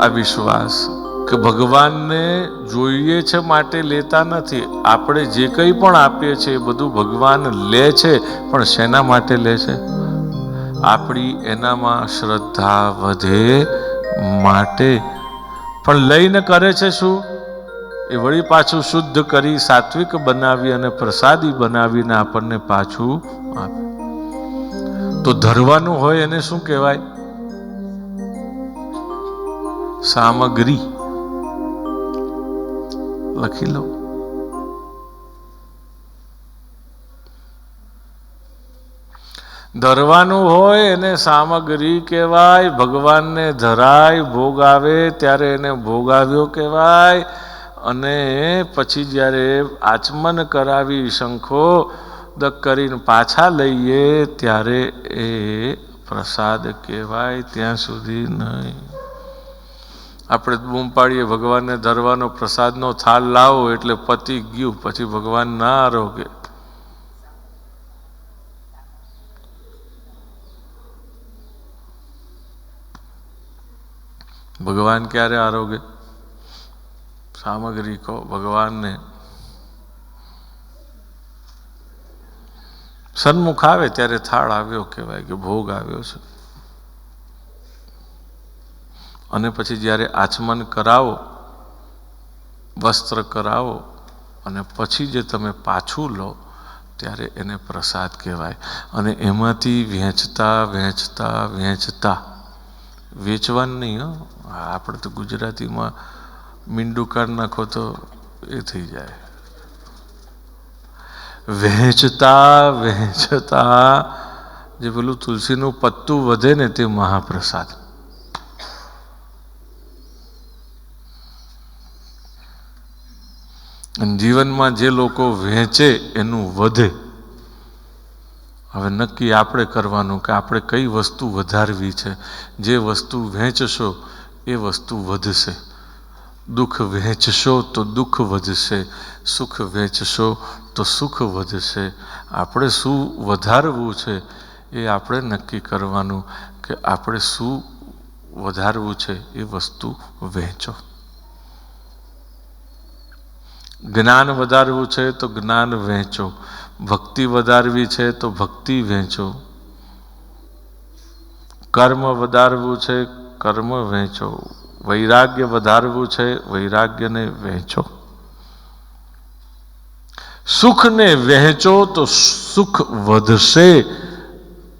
આ વિશ્વાસ કે ભગવાનને જોઈએ છે માટે લેતા નથી. આપણે જે કંઈ પણ આપીએ છીએ એ બધું ભગવાન લે છે, પણ શેના માટે લે છે? આપણી એનામાં શ્રદ્ધા વધે માટે. પણ લઈને કરે છે શું? એ વળી પાછું શુદ્ધ કરી, સાત્વિક બનાવી અને પ્રસાદી બનાવીને આપણને પાછું આપે. તો ધરવાનું હોય એને શું કહેવાય? સામગ્રી. લખી લો ધરવાનું હોય એને સામગ્રી કહેવાય, ભગવાનને ધરાય ભોગ આવે ત્યારે એને ભોગ આવ્યો કહેવાય. અને પછી જ્યારે આચમન કરાવી શંખો દક કરીને પાછા લઈએ ત્યારે એ પ્રસાદ કહેવાય ત્યાં સુધી નહીં. આપણે બૂમ પાડીએ, ભગવાનને ધરવાનો પ્રસાદનો થાળ લાવો એટલે પતિ ગયું, પછી ભગવાન ના આરોગે. ભગવાન ક્યારે આરોગે? સામગ્રી કહો, ભગવાનને. સન્મુખ આવે ત્યારે થાળ આવ્યો કહેવાય કે ભોગ આવ્યો છે. અને પછી જ્યારે આચમન કરાવો, વસ્ત્ર કરાવો, અને પછી જે તમે પાછું લો, ત્યારે એને પ્રસાદ કહેવાય. અને એમાંથી વહેંચતા વહેંચતા વહેંચતા. વેચવાનું નહીં, હો. આપણે તો ગુજરાતીમાં મીંડું કાઢ નાખો તો એ થઈ જાય. વહેંચતા વહેંચતા, જે પેલું તુલસીનું પત્તું વધે ને તે મહાપ્રસાદ. જીવનમાં જે લોકો વહેંચે એનું વધે. હવે નક્કી આપણે કરવાનું કે આપણે કઈ વસ્તુ વધારવી છે? જે વસ્તુ વહેંચશો એ વસ્તુ વધશે. દુઃખ વહેંચશો તો દુઃખ વધશે. સુખ વહેંચશો તો સુખ વધશે. આપણે શું વધારવું છે એ આપણે નક્કી કરવાનું કે આપણે શું વધારવું છે એ વસ્તુ વહેંચો જ્ઞાન વધારવું છે તો જ્ઞાન વહેંચો. ભક્તિ વધારવી છે તો ભક્તિ વહેંચો. કર્મ વધારવું છે, કર્મ વહેંચો. વૈરાગ્ય વધારવું છે, વૈરાગ્યને વહેંચો. સુખને વહેંચો તો સુખ વધશે.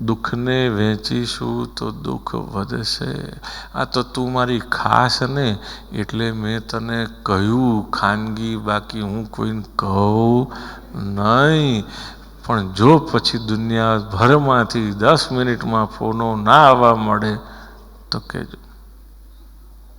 દુઃખને વહેંચીશું તો દુઃખ વધશે. આ તો તું મારી ખાસ ને, એટલે મેં તને કહ્યું, ખાનગી બાકી હું કોઈને કહું નહીં. પણ જો પછી દુનિયાભરમાંથી દસ મિનિટમાં ફોનો ના આવવા મળે, તો કહેજો.